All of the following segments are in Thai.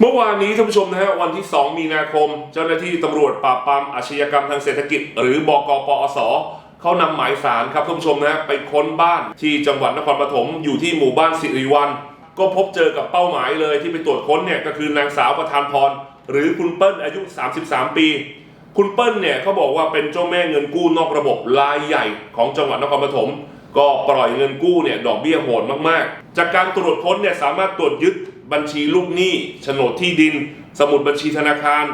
เมื่อวานนี้ท่านผู้ชมนะฮะวันที่ 2 มีนาคม เจ้าหน้าที่ตำรวจปราบปรามอาชญากรรมทางเศรษฐกิจ หรือบกปอสเขานำหมายสารครับท่านผู้ชมนะฮะไปค้นบ้านที่จังหวัดนครปฐมอยู่ที่หมู่บ้านสิริวัลก็พบเจอกับเป้าหมายเลยที่ไปตรวจค้นเนี่ยก็คือนางสาวประธานพร หรือคุณเปิ้ลอายุ 33 ปี คุณเปิ้ลเนี่ยเขาบอกว่าเป็นเจ้าแม่เงินกู้นอกระบบรายใหญ่ของจังหวัดนครปฐมก็ปล่อยเงินกู้เนี่ยดอกเบี้ยโหดมากๆ จากการตรวจค้นเนี่ยสามารถตรวจยึด บัญชีลูกหนี้โฉนดที่ดิน สมุดบัญชีธนาคาร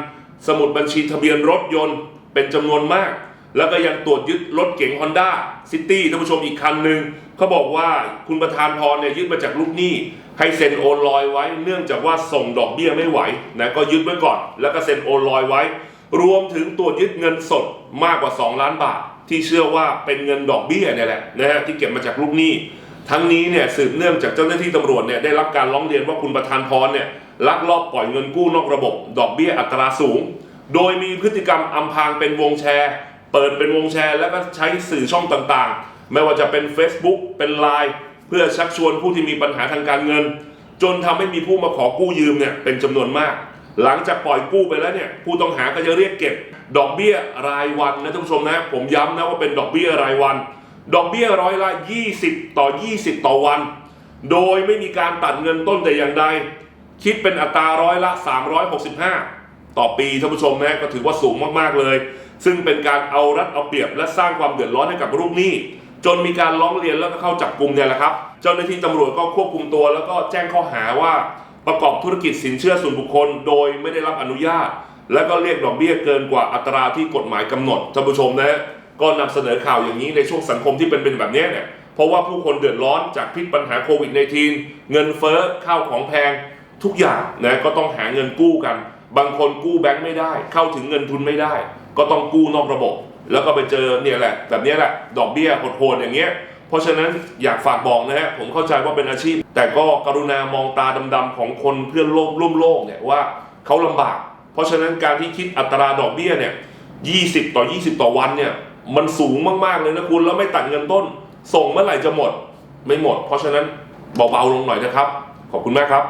สมุดบัญชีทะเบียนรถยนต์ เป็นจำนวนมาก แล้วก็ยังตรวจยึดรถเก๋ง Honda City ท่านผู้ชมอีกคันหนึ่งเขาบอกว่าคุณประธานพรเนี่ยยึดมาจากลูกหนี้ให้เซ็นโอนลอยไว้ เนื่องจากว่าส่งดอกเบี้ยไม่ไหวนะก็ยึดไว้ก่อน แล้วก็เซ็นโอนลอยไว้ รวมถึงตรวจยึดเงินสดมากกว่า 2 ล้านบาท ที่เชื่อว่าเป็นเงินดอกเบี้ยเนี่ยแหละนะฮะที่เก็บมาจากลูกหนี้ ทั้งนี้เนี่ยสืบเนื่องจากเจ้าหน้าที่ตำรวจเนี่ยได้รับการร้องเรียนว่าคุณประธานพรเนี่ยลักลอบปล่อยเงินกู้นอกระบบ ดอกเบี้ยอัตราสูง โดยมีพฤติกรรมอำพรางเป็นวงแชร์ เปิดเป็นวงแชร์ แล้วก็ใช้สื่อช่องต่างๆ ไม่ว่าจะเป็น Facebook เป็น Line เพื่อชักชวนผู้ที่มีปัญหาทางการเงิน จนทำให้มีผู้มาขอกู้ยืมเนี่ยเป็นจำนวนมาก หลังจากปล่อยกู้ไปแล้วเนี่ยผู้ต้องหาก็จะเรียกเก็บ ดอกเบี้ยรายวันนะท่านผู้ชมนะผมย้ำนะว่าเป็นดอกเบี้ยรายวัน ดอกเบี้ยร้อยละ 20 ต่อ 20 ต่อวัน โดยไม่มีการตัดเงินต้นแต่อย่างใด คิดเป็นอัตราร้อยละ 365 ต่อปีท่านผู้ชมนะก็ถือว่าสูงมากๆเลย ซึ่งเป็นการเอารัดเอาเปรียบและสร้างความเดือดร้อนให้กับลูกหนี้ จนมีการร้องเรียนแล้วก็เข้าจับกลุ่มเนี่ยแหละครับ เจ้าหน้าที่ตำรวจก็ควบคุมตัว แล้วก็แจ้งข้อหาว่าประกอบธุรกิจสินเชื่อส่วนบุคคล โดยไม่ได้รับอนุญาต แล้วก็เรียกดอกเบี้ยเกินกว่าอัตราที่กฎหมายกำหนดท่านผู้ชมนะ ก็นำเสนอข่าวอย่างนี้ในช่วงสังคมที่เป็นเป็นแบบนี้เนี่ยเพราะว่าผู้คนเดือดร้อนจากพิษปัญหาโควิด -19 เงินเฟ้อข้าวของแพงทุกอย่างนะก็ต้องหาเงินกู้กัน บางคนกู้แบงค์ไม่ได้ เข้าถึงเงินทุนไม่ได้ ก็ต้องกู้นอกระบบ แล้วก็ไปเจอเนี่ยแหละ แบบนี้แหละ ดอกเบี้ยโหดๆอย่างเงี้ยเพราะฉะนั้นอยากฝากบอกนะฮะผมเข้าใจว่าเป็นอาชีพ แต่ก็กรุณามองตาดำๆของคนเพื่อนโลกร่วมโลกเนี่ยว่าเขาลำบาก เพราะฉะนั้นการที่คิดอัตราดอกเบี้ยเนี่ย20 ต่อ 20 ต่อวันเนี่ย มันสูงมากๆเลยนะคุณแล้วไม่ตัดเงินต้น ส่งเมื่อไหร่จะหมด ไม่หมด เพราะฉะนั้นเบาๆลงหน่อยนะครับ ขอบคุณมากครับ